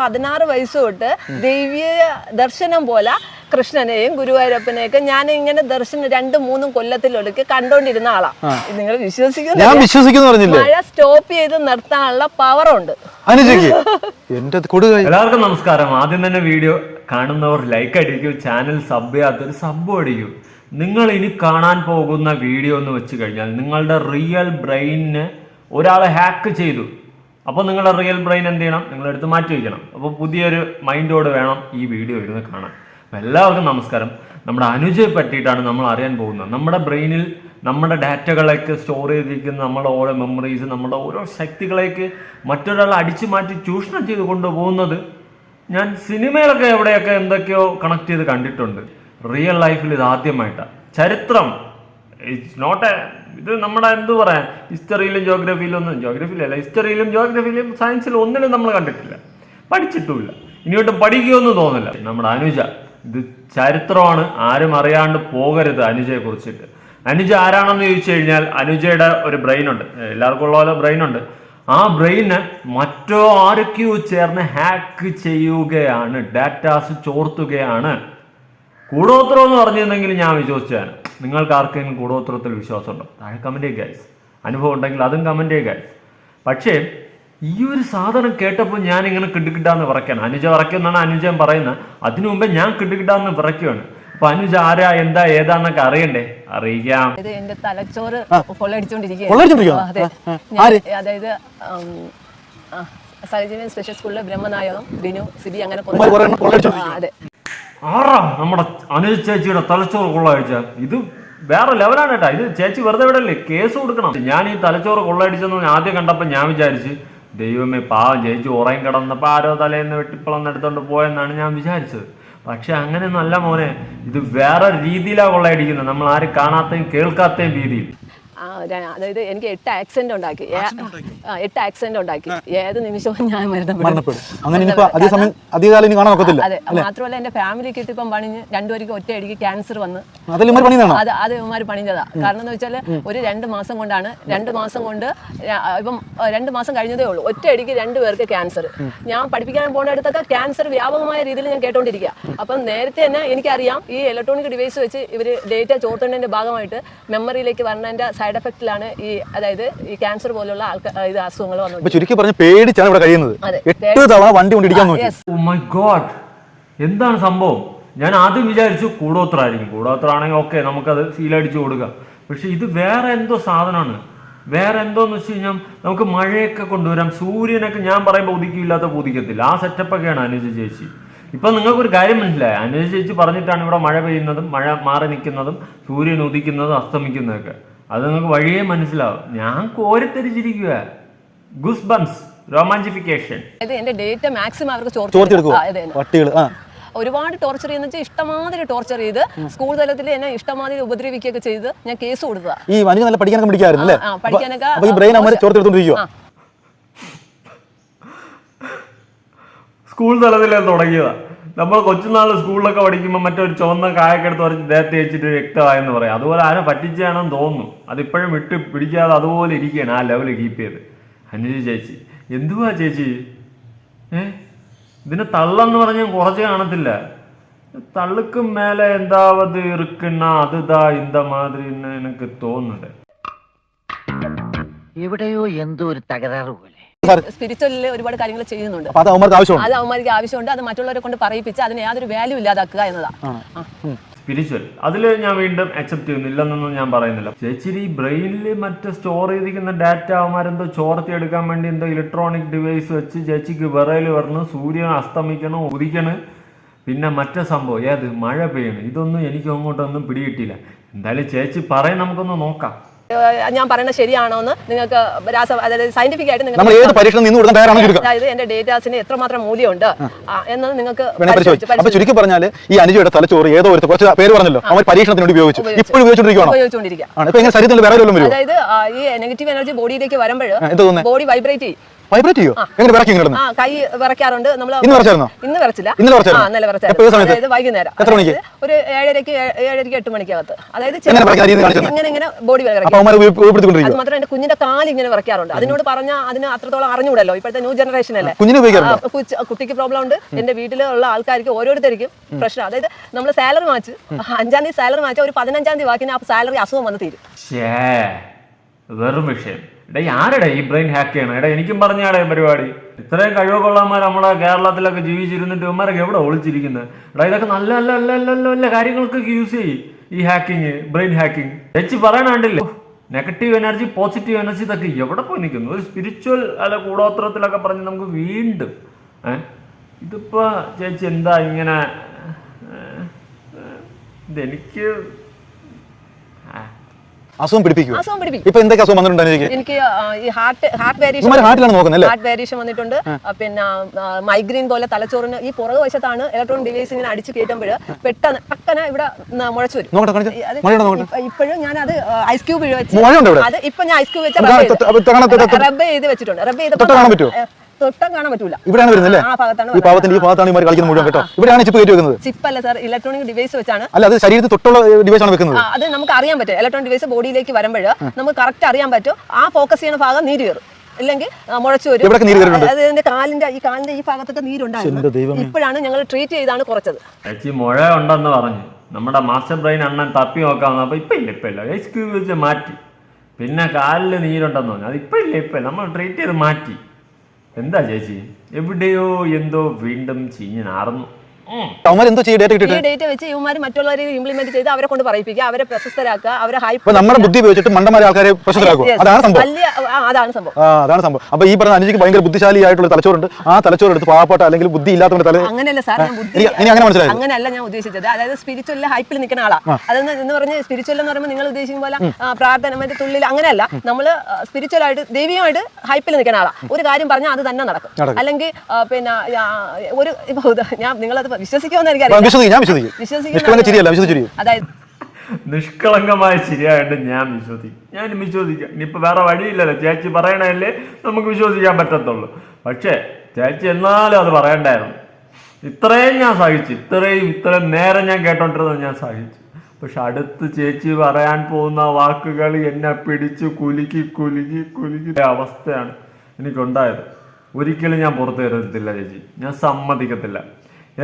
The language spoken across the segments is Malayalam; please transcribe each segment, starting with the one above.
പതിനാറ് വയസ്സ് തൊട്ട് ദൈവീയ ദർശനം പോലെ കൃഷ്ണനെയും ഗുരുവായൂരപ്പനെയൊക്കെ ഞാൻ ഇങ്ങനെ ദർശനം രണ്ടും മൂന്നും കൊല്ലത്തിലൊടുക്ക് കണ്ടോണ്ടിരുന്ന ആളാ. നിങ്ങൾ ഞാൻ വിശ്വസിക്കുന്നു മഴ സ്റ്റോപ്പ് ചെയ്ത് നിർത്താനുള്ള പവർ ഉണ്ട് എല്ലാവർക്കും നമസ്കാരം. ആദ്യം തന്നെ വീഡിയോ കാണുന്നവർ ലൈക്ക് അടിക്കൂ ചാനൽ സബ് ചെയ്യാത്തൊരു സബ് അടിക്കൂ. നിങ്ങൾ ഇനി കാണാൻ പോകുന്ന വീഡിയോ എന്ന് വെച്ച് കഴിഞ്ഞാൽ നിങ്ങളുടെ റിയൽ ബ്രെയിനിനെ ഒരാളെ ഹാക്ക് ചെയ്തു. അപ്പോൾ നിങ്ങളുടെ റിയൽ ബ്രെയിൻ എന്ത് ചെയ്യണം? നിങ്ങൾ എടുത്ത് മാറ്റി വയ്ക്കണം അപ്പോൾ പുതിയൊരു മൈൻഡോട് വേണം ഈ വീഡിയോ ഇരുന്ന് കാണാൻ. എല്ലാവർക്കും നമസ്കാരം. നമ്മുടെ അനുജയെ പറ്റിയിട്ടാണ് നമ്മൾ അറിയാൻ പോകുന്നത്. നമ്മുടെ ബ്രെയിനിൽ നമ്മുടെ ഡാറ്റകളൊക്കെ സ്റ്റോർ ചെയ്തിരിക്കുന്ന നമ്മുടെ ഓരോ മെമ്മറീസ് നമ്മുടെ ഓരോ ശക്തികളേക്ക് മറ്റൊരാൾ അടിച്ചു മാറ്റി ചൂഷണം ചെയ്ത് കൊണ്ടുപോകുന്നത് ഞാൻ സിനിമയിലൊക്കെ എവിടെയൊക്കെ എന്തൊക്കെയോ കണക്ട് ചെയ്ത് കണ്ടിട്ടുണ്ട്. റിയൽ ലൈഫിൽ ഇത് ആദ്യമായിട്ടാണ് ചരിത്രം ഇറ്റ്സ് നോട്ട് എ ഇത് നമ്മുടെ എന്ത് പറയാൻ ഹിസ്റ്ററിയിലും ജോഗ്രഫിയിലും ഒന്നും ജോഗ്രഫിയിലല്ല ഹിസ്റ്ററിയിലും ജോഗ്രഫിയിലും സയൻസിലും ഒന്നിനും നമ്മൾ കണ്ടിട്ടില്ല. പഠിച്ചിട്ടുമില്ല. ഇനിയോട്ട് പഠിക്കുമെന്ന് തോന്നില്ല നമ്മുടെ അനുജ ഇത് ചരിത്രമാണ്. ആരും അറിയാണ്ട് പോകരുത് അനുജയെ കുറിച്ചിട്ട് അനുജ ആരാണെന്ന് ചോദിച്ചു കഴിഞ്ഞാൽ അനുജയുടെ ഒരു ബ്രെയിൻ ഉണ്ട്. എല്ലാവർക്കും ഉള്ള പോലെ ബ്രെയിൻ ഉണ്ട്. ആ ബ്രെയിന് മറ്റോ ആരൊക്കെയോ ചേർന്ന് ഹാക്ക് ചെയ്യുകയാണ് ഡാറ്റാസ് ചോർത്തുകയാണ്. കൂടോത്രം എന്ന് പറഞ്ഞിരുന്നെങ്കിൽ ഞാൻ വിശ്വസിച്ചാണ് നിങ്ങൾക്ക് ആർക്കെങ്കിലും കൂടോത്രത്തിൽ വിശ്വാസമുണ്ടോ? താഴെ കമന്റ് ചെയ്യുക ഗൈസ് അനുഭവം ഉണ്ടെങ്കിൽ അതും കമന്റ് ചെയ്യുക ഗൈസ് പക്ഷേ ഈ ഒരു സാധനം കേട്ടപ്പോൾ ഞാൻ ഇങ്ങനെ കിടുകിടാന്ന് വിറയ്ക്കാണ്. അനുജ വിറയ്ക്കുമെന്നാണ് അനുജൻ പറയുന്നത്. അതിനു മുമ്പേ ഞാൻ കിടുകിടാന്ന് വിറയ്ക്കുവാണ്. അപ്പൊ അനുജ ആരാ എന്താ ഏതാന്നൊക്കെ അറിയണ്ടേ? ഇത് എന്റെ തലച്ചോറ് കൊള്ളയടിച്ചോണ്ടിരിക്കുകയാണ് അതായത് സ്പെഷ്യൽ സ്കൂളിലെ ബ്രഹ്മനായകം ബിനു സിബി അങ്ങനെ അതെ. ആറാ നമ്മുടെ അനുജ ചേച്ചിയുടെ തലച്ചോറ് കൊള്ളയടിച്ച ഇത് വേറെ ലെവലാണ് കേട്ടാ. ഇത് ചേച്ചി വെറുതെ വിടല്ലേ? കേസ് കൊടുക്കണം. ഞാൻ ഈ തലച്ചോറ് കൊള്ളയടിച്ചെന്ന് ആദ്യം കണ്ടപ്പോൾ ഞാൻ വിചാരിച്ച് ദൈവമേ പാവം ചേച്ചി ഉറയും കിടന്നപ്പോൾ ആരോ തലേന്ന് വെട്ടിപ്പളന്ന് എടുത്തോണ്ട് പോയെന്നാണ് ഞാൻ വിചാരിച്ചത്. പക്ഷെ അങ്ങനെ നല്ല മോനെ. ഇത് വേറെ രീതിയിലാണ് കൊള്ളയടിക്കുന്നത്. നമ്മൾ ആരും കാണാത്തയും കേൾക്കാത്തയും രീതിയിൽ. അതായത് എനിക്ക് എട്ട് ആക്സിഡന്റ് ഉണ്ടാക്കി. എട്ട് ആക്സിഡന്റ് ഉണ്ടാക്കി. ഏത് നിമിഷവും ഞാൻ മരണപ്പെടും. അതേ സമയം അധികകാലം ഇനി കാണാൻ അതെ മാത്രമല്ല എന്റെ ഫാമിലി ഫാമിലിക്ക് ഇപ്പം പണിഞ്ഞ് രണ്ടുപേർക്ക് ഒറ്റയടിക്ക് ക്യാൻസർ വന്ന്. അത് അത് ഇവന്മാർ പണിഞ്ഞതാ കാരണം എന്ന് വെച്ചാൽ ഒരു രണ്ട് മാസം കൊണ്ടാണ് രണ്ട് മാസം കൊണ്ട് ഇപ്പം രണ്ട് മാസം കഴിഞ്ഞതേ ഉള്ളൂ. ഒറ്റയടിക്ക് രണ്ട് രണ്ടുപേർക്ക് ക്യാൻസർ ഞാൻ പഠിപ്പിക്കാൻ പോകുന്ന അടുത്തൊക്കെ ക്യാൻസർ വ്യാപകമായ രീതിയിൽ ഞാൻ കേട്ടോണ്ടിരിക്കുക അപ്പം നേരത്തെ തന്നെ എനിക്കറിയാം ഈ ഇലക്ട്രോണിക് ഡിവൈസ് വെച്ച് ഇവർ ഡേറ്റ ചോർത്തേണ്ടതിന്റെ ഭാഗമായിട്ട് മെമ്മറിയിലേക്ക് വരുന്നതിന്റെ സൈഡ് എഫക്റ്റിലാണ് ഈ അതായത് ഈ ക്യാൻസർ പോലുള്ള ആൾക്കാർ ഇത് അസുഖങ്ങൾ വന്നത് ചുരുക്കി പറഞ്ഞ പേടിച്ചാണ് ഇവിടെ കഴിയുന്നത്. എട്ട് തവണ വണ്ടി കൊണ്ട് ഇടിക്കാൻ നോക്കി. ഓ മൈ ഗോഡ് എന്താണ് സംഭവം? ഞാൻ ആദ്യം വിചാരിച്ചു കൂടോത്ര ആയിരിക്കും കൂടോത്ര ആണെങ്കിൽ ഓക്കെ നമുക്കത് സീലടിച്ചു കൊടുക്കാം. പക്ഷെ ഇത് വേറെ എന്തോ സാധനമാണ്. വേറെ എന്തോന്ന് വെച്ച് കഴിഞ്ഞാൽ നമുക്ക് മഴയൊക്കെ കൊണ്ടുവരാം. സൂര്യനൊക്കെ ഞാൻ പറയുമ്പോൾ ഉദിക്കില്ലാത്ത ഉദിക്കത്തില്ല ആ സെറ്റപ്പൊക്കെയാണ് അനുജ ചേച്ചി. ഇപ്പൊ നിങ്ങൾക്ക് ഒരു കാര്യം മനസ്സിലായി? അനുജ ചേച്ചി പറഞ്ഞിട്ടാണ് ഇവിടെ മഴ പെയ്യുന്നതും മഴ മാറി നിൽക്കുന്നതും സൂര്യൻ ഉദിക്കുന്നതും അസ്തമിക്കുന്നതൊക്കെ. അത് നിങ്ങൾക്ക് വഴിയേ മനസ്സിലാവും. ഞാൻ കോരിത്തരിച്ചിരിക്കുക ഗുസ് ബംസ് റൊമാന്റിഫിക്കേഷൻ അതായത് എന്റെ ഡേറ്റ മാക്സിമം അവർക്ക് ചോർത്തി ചോർത്തി എടുക്കുവോ ആ, അതെ പട്ടികൾ ആ. ഒരുപാട് ടോർച്ചർ ചെയ്യുന്ന വെച്ചാൽ ഇഷ്ടമാതിരി ടോർച്ചർ ചെയ്ത് സ്കൂൾ തലത്തിൽ എന്നെ ഇഷ്ടമാതിരി ഉപദ്രവിക്കുകയൊക്കെ ചെയ്ത് ഞാൻ കേസ് കൊടുക്കുക. ഈ വനിത നല്ല പഠിക്കാനൊക്കെ പിടിക്കായിരുന്നു അല്ലേ പഠിക്കാനൊക്കെ, ഈ ബ്രെയിൻ അമ്മ ചോർത്തെടുത്തോണ്ടിരിക്കുക സ്കൂൾ തലത്തിൽ തുടങ്ങിയതാ. നമ്മൾ കൊച്ചുനാൾ സ്കൂളിലൊക്കെ പഠിക്കുമ്പോൾ മറ്റൊരു ചുവന്ന കായൊക്കെ എടുത്ത് ദേഹത്തെ ദേഹത്ത് വെച്ചിട്ട് വ്യക്തമായെന്ന് പറയാം. അതുപോലെ ആരും പറ്റിച്ചാണെന്ന് തോന്നുന്നു. അതിപ്പോഴും ഇട്ട് പിടിക്കാതെ അതുപോലെ ഇരിക്കുകയാണ് ആ ലെവൽ കീപ്പ് ചെയ്ത്. അനുജി ചേച്ചി എന്തുവാ ചേച്ചി? ഏ? ഇതിന് തള്ളെന്ന് പറഞ്ഞാൽ കുറച്ച് കാണത്തില്ല. തള്ളുക്കും മേലെ എന്താവത് ഇറുക്കുന്ന അതുതാ ഇന്ത മാതിരി എനിക്ക് തോന്നുന്നുണ്ട്. എവിടെയോ എന്തോ ഒരു തകരാറ് പോലെ. സ്പിരിച്വലിൽ ഒരുപാട് കാര്യങ്ങൾ ചെയ്യുന്നുണ്ട്. അത് അവന്മാർക്ക് ആവശ്യമുണ്ട്. അത് മറ്റുള്ളവരെ കൊണ്ട് പറയിപ്പിച്ച് അതിന് യാതൊരു വാല്യൂ ഇല്ലാതാക്കുക എന്നതാ. സ്പിരിച്വൽ അതിൽ ഞാൻ വീണ്ടും അക്സെപ്റ്റ് ചെയ്യുന്നില്ലെന്നൊന്നും ഞാൻ പറയുന്നില്ല. ചേച്ചിരി ഈ ബ്രെയിനിൽ മറ്റ് സ്റ്റോർ ചെയ്തിരിക്കുന്ന ഡാറ്റ അവന്മാരെന്തോ ചോർത്തി എടുക്കാൻ വേണ്ടി എന്തോ ഇലക്ട്രോണിക് ഡിവൈസ് വെച്ച് ചേച്ചിക്ക് വിറയിൽ വരണം സൂര്യൻ അസ്തമിക്കണം ഉദിക്കണം. പിന്നെ മറ്റേ സംഭവം ഏത്? മഴ പെയ്യണം. ഇതൊന്നും എനിക്ക് അങ്ങോട്ടൊന്നും പിടികിട്ടില്ല എന്തായാലും ചേച്ചി പറയും നമുക്കൊന്ന് നോക്കാം. ഞാൻ പറയുന്നത് ശരിയാണോ എന്ന് നിങ്ങൾക്ക് രാസ അതായത് സയന്റിഫിക് ആയിട്ട് നിങ്ങൾക്ക് ഏത് പരീക്ഷണം നിന്ന് തയ്യാറാണെങ്കിൽ എടുക്കാം അതായത് എന്റെ ഡേറ്റാസിന് എത്രമാത്രം മൂല്യമുണ്ട്? എന്ന് എന്നത് നിങ്ങൾക്ക് അപ്പൊ ചുരുക്കി പറഞ്ഞാൽ ഈ അനുജയുടെ തലച്ചോറ് ഏതോ ഒരു കുറച്ച് പേര് പറഞ്ഞല്ലോ. അവർ പരീക്ഷണത്തിന് വേണ്ടി ഉപയോഗിച്ചു. ഇപ്പോഴും ഉപയോഗിച്ചോണ്ടിരിക്കുകയാണോ ഉപയോഗിച്ചുകൊണ്ടിരിക്കുക. ആണ്. എങ്ങനെ ശരീരത്തിൽ വേറെ വല്ലതും വരുമോ? അതായത് ഈ നെഗറ്റീവ് എനർജി ബോഡിയിലേക്ക് വരുമ്പോൾ ബോഡി വൈബ്രേറ്റ് ചെയ്യും. വൈബ്രേറ്റ് ചെയ്യോ? എങ്ങനെ വിറക്കി കിടന്നു? ആ കൈ വിറയ്ക്കാറുണ്ട്. നമ്മൾ ഇന്ന് വിറച്ചായിരുന്നോ? ഇന്ന് വിറച്ചില്ല. ഇന്നലെ വിറച്ചായിരുന്നോ? ആ ഇന്നലെ എപ്പോ അതായത് വൈകുന്നേരം. എത്ര മണിക്ക്? ഒരു ഏഴരയ്ക്ക് ഏഴരയ്ക്ക് എട്ട് മണിക്കകത്ത്. അതായത്? ഇങ്ങനെ ഇങ്ങനെ ബോഡി വിറയ്ക്കും. അത് മാത്രമല്ല എന്റെ കുഞ്ഞിന്റെ കാൽ ഇങ്ങനെ വിറയ്ക്കാറുണ്ട്. അതിനോട് പറഞ്ഞാൽ അതിന് അത്രത്തോളം അറിഞ്ഞൂടല്ലോ ഇപ്പോഴത്തെ ന്യൂ ജനറേഷൻ അല്ലേ? കുട്ടിക്ക് പ്രോബ്ലം ഉണ്ട്. എന്റെ വീട്ടിലുള്ള ആൾക്കാർക്ക് ഓരോരുത്തർക്കും പ്രശ്നം. അതായത് നമ്മൾ സാലറി മാച്ച് അഞ്ചാം തീയതി സാലറി മാച്ച് ഒരു പതിനഞ്ചാം തീയതി വാക്കിന് ആ സാലറി അസുഖം വന്ന് തീരും. വെറും വിഷയം. എടാ ആരടാ ഈ ബ്രെയിൻ ഹാക്ക് ചെയ്യണം? എടാ എനിക്കും പറഞ്ഞാടേ പരിപാടി. ഇത്രയും കഴിവ് ഉള്ളവന്മാർ നമ്മുടെ കേരളത്തിലൊക്കെ ജീവിച്ചിരുന്നിട്ട് ഇവന്മാരൊക്കെ എവിടെ ഒളിച്ചിരിക്കുന്നത് എടാ ഇതൊക്കെ നല്ല നല്ല നല്ല നല്ല നല്ല കാര്യങ്ങൾക്കൊക്കെ യൂസ് ചെയ്യും. ഈ ഹാക്കിങ് ബ്രെയിൻ ഹാക്കിങ് വെച്ച് പറയണണ്ടില്ലേ നെഗറ്റീവ് എനർജി പോസിറ്റീവ് എനർജി ഇതൊക്കെ എവിടെ പോയി നിൽക്കുന്നു ഒരു സ്പിരിച്വൽ അല്ല കൂടോത്രത്തിലൊക്കെ പറഞ്ഞ് നമുക്ക് വീണ്ടും ഏഹ് ഇതിപ്പോ ചേച്ചി എന്താ ഇങ്ങനെ ഇതെനിക്ക് അസുഖം പിടിപ്പിക്കും അസുഖം പിടിപ്പിക്കും. ഇപ്പൊ എന്തൊക്കെ അസുഖം വന്നിട്ടുണ്ട് എനിക്ക് ഈ ഹാർട്ട് ഹാർട്ട് വേരിയേഷൻ ഹാർട്ടിലാണ് നോക്കുന്നത് ഹാർട്ട് വേരിയേഷൻ വന്നിട്ടുണ്ട്. പിന്നെ മൈഗ്രെയിൻ പോലെ തലച്ചോറിന് ഈ പുറകു വശത്താണ് ഇലക്ട്രോണിക് ഡിവൈസ് ഇങ്ങനെ അടിച്ച് കയറ്റുമ്പോൾ പെട്ടെന്ന് പക്കന ഇവിടെ മുഴച്ചു വരും. ഇപ്പോഴും ഞാൻ അത് ഐസ് ക്യൂബ് വെച്ച് അത് ഇപ്പൊ ഞാൻ ഐസ് ക്യൂബ് വെച്ച് റബ്ബ് ചെയ്ത്. വെച്ചിട്ടുണ്ട്. റബ്ബ് ചെയ്തപ്പോൾ തൊട്ടാൻ കാണാൻ പറ്റൂല. ഇവിടെയാണ് വരുന്നത് ആ ഭാഗത്താണ് ഈ പാവത്തിന്റെ ഈ ഭാഗത്താണ് ഇവർ കളിക്കുന്നത് മുഴുവൻ കേട്ടോ. ഇവിടെയാണ് ചിപ്പ് കയറ്റി വെക്കുന്നത്. ചിപ്പ് അല്ല സാർ ഇലക്ട്രോണിക് ഡിവൈസ് വെച്ചാണ്. അല്ല അത് ശരീരത്തിൽ തൊട്ടുള്ള ഡിവൈസ് ആണ് വെക്കുന്നത്. അത് നമുക്ക് അറിയാൻ പറ്റും. ഇലക്ട്രോണിക് ഡിവൈസ് ബോഡിയിലേക്ക് വരുമ്പോൾ നമുക്ക് കറക്റ്റ് അറിയാൻ പറ്റും. ആ ഫോക്കസ് ചെയ്യുന്ന ഭാഗം നീര് കയറും. ഇല്ലെങ്കിൽ ആ, മുഴച്ചു വരും. എവിടെയൊക്കെ നീര് കയറുന്നുണ്ട്? അത് ഇതിന്റെ കാലിന്റെ ഈ കാലിന്റെ ഈ ഭാഗത്തൊക്കെ നീരുണ്ടായിരുന്നു. ഇപ്പോഴാണ് ഞങ്ങൾ ട്രീറ്റ് ചെയ്താണ് കുറച്ചത്. മുഴ ഉണ്ടെന്ന് പറഞ്ഞു. നമ്മുടെ മാസ്റ്റർ ബ്രെയിൻ അണ്ണൻ തപ്പി നോക്കാമെന്ന് അപ്പൊ ഇപ്പൊ ഇല്ല ഇപ്പൊ ഇല്ല. ഐസ് ക്യൂബ് മാറ്റി. പിന്നെ കാലിൽ നീരുണ്ടെന്ന് പറഞ്ഞു. അത് ഇപ്പൊ ഇല്ല ഇപ്പൊ നമ്മൾ ട്രീറ്റ് ചെയ്ത് മാറ്റി. എന്താ ചേച്ചി എവിടെയോ എന്തോ വീണ്ടും ചീഞ്ഞ് നാറുന്നു ഉം. അവന്മാർ എന്തോ ചെയ്യും ഡേറ്റ ഈ കിട്ടിയിട്ട് ഡേറ്റ് വെച്ച് ഇവന്മാർ മറ്റുള്ളവരെ ഇംപ്ലിമെന്റ് ചെയ്ത് അവരെ കൊണ്ട് പറയിപ്പിക്കുക അവരെ പ്രശസ്തരാക്കുക അവരെ ഹൈപ്പ് നമ്മുടെ ബുദ്ധി ഉപയോഗിച്ചിട്ട് മണ്ടന്മാരെ ആൾക്കാരെ അതാണ് സംഭവം. വലിയ ആ, അതാണ് സംഭവം. ആ അതാണ് സംഭവം. അപ്പൊ ഈ പറഞ്ഞ അനുജിക്ക് ഭയങ്കര ബുദ്ധിശാലി ആയിട്ടുള്ള തലച്ചോറുണ്ട്. ആ തലച്ചോറ് എടുത്ത് പാവപ്പെട്ട അല്ലെങ്കിൽ ബുദ്ധി ഇല്ലാത്തവന്റെ തല അങ്ങനെയല്ല സാർ ഞാൻ ബുദ്ധി ഇനി അങ്ങനെ മനസ്സിലായത്? അങ്ങനെയല്ല ഞാൻ ഉദ്ദേശിച്ചത്. അതായത് സ്പിരിച്വൽ ഹൈപ്പിൽ നിൽക്കുന്ന ആളാ. അതെന്ന് എന്ന് പറഞ്ഞ് സ്പിരിച്വൽ എന്ന് പറയുമ്പോൾ നിങ്ങൾ ഉദ്ദേശിക്കുന്ന പോലെ ആ, പ്രാർത്ഥന മറ്റേ തുള്ളിൽ അങ്ങനെയല്ല. നമ്മൾ സ്പിരിച്വൽ ആയിട്ട് ദൈവികമായിട്ട് ഹൈപ്പിൽ നിൽക്കുന്ന ആളാ. ഒരു കാര്യം പറഞ്ഞാൽ അത് തന്നെ നടക്കും. നടക്കും. അല്ലെങ്കിൽ ആ, പിന്നെ ആ, ഒരു ഇപ്പൊ ഉദാ- ഞാൻ നിങ്ങളത് വിശ്വസിക്കുമെന്ന് ആ, എനിക്കറിയാം വിശ്വസിക്കും ഞാൻ വിശ്വസിക്കും. വിശ്വസിക്കുന്ന നിഷ്കളങ്ക ചിരിയല്ല വിശ്വസിച്ചിരിക്കും അതായത് നിഷ്കളങ്കമായ ശരിയായിട്ട് ഞാൻ വിശ്വസിക്കും. ഞാൻ വിശ്വസിക്കാം. ഇനിയിപ്പോൾ വേറെ വഴിയില്ലല്ലോ. ചേച്ചി പറയണല്ലേ നമുക്ക് വിശ്വസിക്കാൻ പറ്റത്തുള്ളൂ. പക്ഷേ ചേച്ചി എന്നാലും അത് പറയണ്ടായിരുന്നു. ഇത്രയും ഞാൻ സഹിച്ചു. ഇത്രയും ഇത്രയും നേരം ഞാൻ കേട്ടോണ്ടിരുന്നത് ഞാൻ സഹിച്ചു. പക്ഷെ അടുത്ത് ചേച്ചി പറയാൻ പോകുന്ന വാക്കുകൾ എന്നെ പിടിച്ച് കുലുക്കി കുലുക്കി കുലുക്കി അവസ്ഥയാണ് എനിക്കുണ്ടായത്. ഒരിക്കലും ഞാൻ പുറത്തു വരത്തില്ല ചേച്ചി. ഞാൻ സമ്മതിക്കത്തില്ല.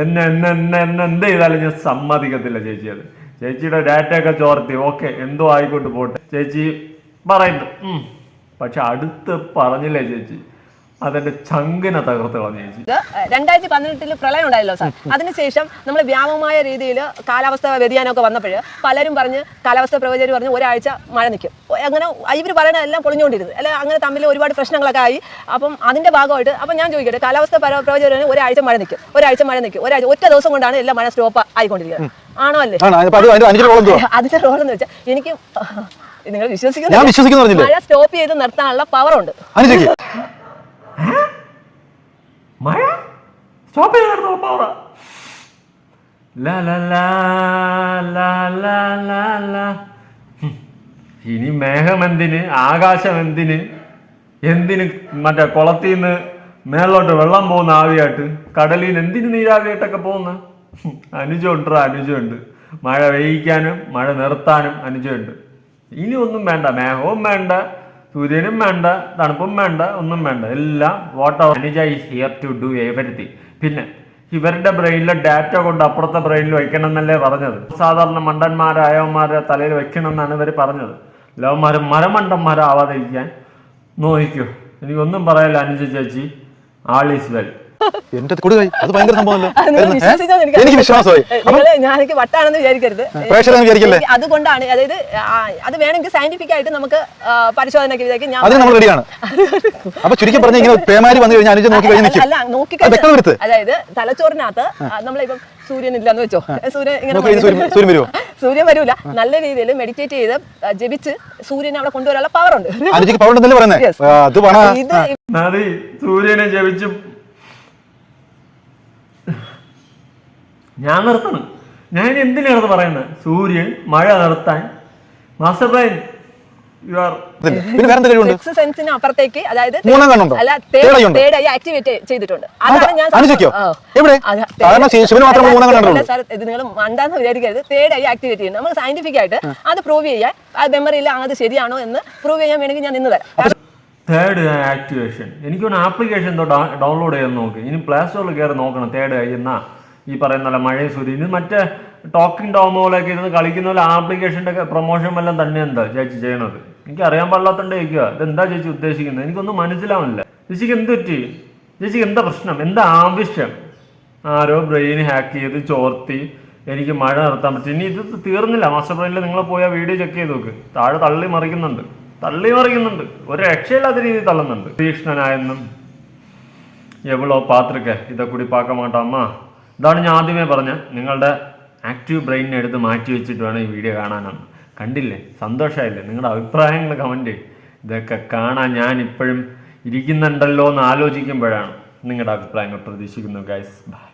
എന്നെ എന്നെ എന്നെ എന്ത് ചെയ്താലും ഞാൻ സമ്മതിക്കത്തില്ല ചേച്ചി അത്. ചേച്ചിയുടെ ഡാറ്റ ഒക്കെ ചോർത്തി. ഓക്കെ എന്തോ ആയിക്കോട്ട് പോട്ടെ. ചേച്ചി പറയുന്നു. പക്ഷെ അടുത്ത് പറഞ്ഞില്ലേ ചേച്ചി? അതെന്റെ ചങ്കിനെ തകർത്ത് കളഞ്ഞു രണ്ടായിരത്തി പതിനെട്ടിൽ പ്രളയം ഉണ്ടായല്ലോ സാർ. അതിനുശേഷം നമ്മൾ വ്യാപകമായ രീതിയിൽ കാലാവസ്ഥ വ്യതിയാനമൊക്കെ വന്നപ്പോൾ പലരും പറഞ്ഞ് കാലാവസ്ഥ പ്രവചകർ പറഞ്ഞ് ഒരാഴ്ച മഴ നിൽക്കും അങ്ങനെ ഇവർ പറയണ എല്ലാം പൊളിഞ്ഞുകൊണ്ടിരുന്നു. അല്ലെ അങ്ങനെ തമ്മിൽ ഒരുപാട് പ്രശ്നങ്ങളൊക്കെ ആയി. അപ്പം അതിന്റെ ഭാഗമായിട്ട് അപ്പം ഞാൻ ചോദിക്കട്ടെ കാലാവസ്ഥ പ്രവചനം പ്രവചകർ പറഞ്ഞ് ഒരാഴ്ച മഴ നിൽക്കും ഒരാഴ്ച മഴ നിൽക്കും ഒരാഴ്ച ഒറ്റ ദിവസം കൊണ്ടാണ് എല്ലാം മഴ സ്റ്റോപ്പ് ആയിക്കൊണ്ടിരിക്കുന്നത്. ആണോ അല്ലേ? അതിന്റെ റോൾ എന്ന് വെച്ചാൽ എനിക്ക് നിങ്ങൾ ഞാൻ വിശ്വസിക്കുന്നു മഴ സ്റ്റോപ്പ് ചെയ്ത് നിർത്താനുള്ള പവർ ഉണ്ട്. മഴ? സ്റ്റോപ്പ് ചെയ്ത് നടന്നോ പവറ ലാ ലാ ലാ ലാ ലാ ലാ ലാ. ഇനി മേഘം എന്തിന്? ആകാശം എന്തിന്? എന്തിന് മറ്റേ കുളത്തിൽ നിന്ന് മേലോട്ട് വെള്ളം പോകുന്ന ആവിയായിട്ട്? കടലിൽ നിന്ന് എന്തിന് നീരാവിയായിട്ടൊക്കെ പോകുന്ന? അനുജമുണ്ടോ അനുജമുണ്ട് മഴ പെയ്യിക്കാനും മഴ നിർത്താനും അനുജമുണ്ട് ഇനി ഒന്നും വേണ്ട മേഘവും വേണ്ട. സൂര്യനും വേണ്ട തണുപ്പും വേണ്ട ഒന്നും വേണ്ട. എല്ലാം Anuja is here to do everything പിന്നെ ഇവരുടെ ബ്രെയിനിലെ ഡാറ്റ കൊണ്ട് അപ്പുറത്തെ ബ്രെയിനിൽ വെക്കണം എന്നല്ലേ പറഞ്ഞത്? സാധാരണ മണ്ടന്മാരായവന്മാരെ തലയിൽ വെക്കണം എന്നാണ് ഇവർ പറഞ്ഞത്. ലവന്മാർ മരമണ്ടന്മാരാവാതിരിക്കാൻ നോക്കിക്കോ. എനിക്കൊന്നും പറയാല്ല അനുജ ചേച്ചി. ആൾ ഈസ് വെൽ എന്റെ കൊടുക്കായി അത് ഭയങ്കര സംഭവമല്ലോ? അത് എനിക്ക് വിശ്വാസമായി. ഞാൻ എനിക്ക് വട്ടാണെന്ന് വിചാരിക്കരുത്. പ്രേക്ഷകരെന്ന് വിചാരിക്കല്ലേ? അതുകൊണ്ടാണ് അതായത് അത് വേണമെങ്കിൽ സയന്റിഫിക് ആയിട്ട് നമുക്ക് പരിശോധനയ്ക്ക് വിധേയക്ക് ഞാൻ അതിന് നമ്മൾ റെഡിയാണ് അപ്പൊ ചുരുക്കി പറഞ്ഞ ഇങ്ങനെ പേമാരി വന്നു കഴിഞ്ഞാൽ അനുജ നോക്കി കഴിഞ്ഞ് നിൽക്കും അല്ല നോക്കി അത് അതായത് തലച്ചോറിനകത്ത് നമ്മളിപ്പം സൂര്യൻ ഇല്ലെന്ന് വെച്ചോ. സൂര്യൻ ഇങ്ങനെ സൂര്യൻ- സൂര്യൻ വരുമോ? സൂര്യൻ വരൂല. നല്ല രീതിയിൽ മെഡിറ്റേറ്റ് ചെയ്ത് ജപിച്ച് സൂര്യനെ അവിടെ കൊണ്ടുവരാനുള്ള പവർ ഉണ്ട്. അത് സൂര്യനെ ജപിച്ച് ഞാൻ നിർത്തണം. ഞാൻ എന്തിനാണ് പറയുന്നത്? സൂര്യൻ മഴ നിർത്താൻ മാസ്റ്റർ ബ്രെയിൻ യു ആർ പിന്നെ വേറെ എന്ത് കഴിവുണ്ട് സിക്സ് സെൻസിന് അപ്പുറത്തേക്ക് അതായത് മൂന്നാം കണ്ണുണ്ടോ? അല്ല തേർഡ് ഐ ആക്ടിവേറ്റ് ചെയ്തിട്ടുണ്ട്. അതാണ് ഞാൻ? എവിടെ? സാധാരണ മാത്രമേ മൂന്നാം കണ്ണുള്ളൂ. സാർ ഇത് നിങ്ങൾ മണ്ടാന്ന് വിചാരിക്കരുത്. തേർഡ് ഐ ആക്ടിവേറ്റ് ചെയ്യുന്നത് നമ്മൾ സയന്റിഫിക് ആയിട്ട് അത് പ്രൂവ് ചെയ്യാൻ ആ മെമ്മറിയിൽ അത് ശരിയാണോ എന്ന് പ്രൂവ് ചെയ്യാൻ വേണമെങ്കിൽ ഞാൻ നിന്ന് തരാം. തേർഡ് ആക്ടിവേഷൻ എനിക്കൊരു ആപ്ലിക്കേഷൻ ഡൗൺലോഡ് ചെയ്യാൻ നോക്ക്. ഇനി പ്ലേ സ്റ്റോറിൽ കയറി നോക്കണം. തേർഡ് ഐ എന്നാ ഈ പറയുന്ന പോലെ മഴയും ഇത് മറ്റേ ടോക്കിംഗ് ടോം പോലെയൊക്കെ ഇരുന്ന് കളിക്കുന്ന പോലെ ആപ്ലിക്കേഷന്റെ പ്രൊമോഷൻ വല്ലതും തന്നെ എന്താ ചേച്ചി ചെയ്യണത്? എനിക്ക് അറിയാൻ പാടില്ലാത്തതുകൊണ്ട് ചോദിക്കുക ഇതെന്താ ചേച്ചി ഉദ്ദേശിക്കുന്നത്? എനിക്കൊന്നും മനസ്സിലാവുന്നില്ല. ചേച്ചിക്ക് എന്ത് പറ്റി? ചേച്ചിക്ക് എന്താ പ്രശ്നം? എന്താ ആവശ്യം? ആരോ ബ്രെയിൻ ഹാക്ക് ചെയ്ത് ചോർത്തി എനിക്ക് മഴ നിർത്താൻ പറ്റും. ഇനി ഇത് തീർന്നില്ല. മാസ്റ്റർ ബ്രെയിനിൽ നിങ്ങൾ പോയി ആ വീഡിയോ ചെക്ക് ചെയ്ത് നോക്ക്. താഴെ തള്ളി മറിക്കുന്നുണ്ട്. തള്ളി മറിക്കുന്നുണ്ട്. ഒരു രക്ഷയില്ലാത്ത രീതിയിൽ തള്ളുന്നുണ്ട്. തീക്ഷ്ണനായെന്നും എവളോ പാത്രക്ക് ഇതൊക്കെ കൂടി പാക്ക മാട്ടാമ്മ ഇതാണ് ഞാൻ ആദ്യമേ പറഞ്ഞ നിങ്ങളുടെ ആക്റ്റീവ് ബ്രെയിനിനെ എടുത്ത് മാറ്റി വെച്ചിട്ട് വേണം ഈ വീഡിയോ കാണാനാണ് കണ്ടില്ലേ? സന്തോഷമായില്ലേ? നിങ്ങളുടെ അഭിപ്രായങ്ങൾ കമന്റ് ഇതൊക്കെ കാണാൻ ഞാൻ ഇപ്പോഴും ഇരിക്കുന്നുണ്ടല്ലോ എന്ന് ആലോചിക്കുമ്പോഴാണ് നിങ്ങളുടെ അഭിപ്രായങ്ങൾ പ്രതീക്ഷിക്കുന്നു ഗൈസ് ബൈ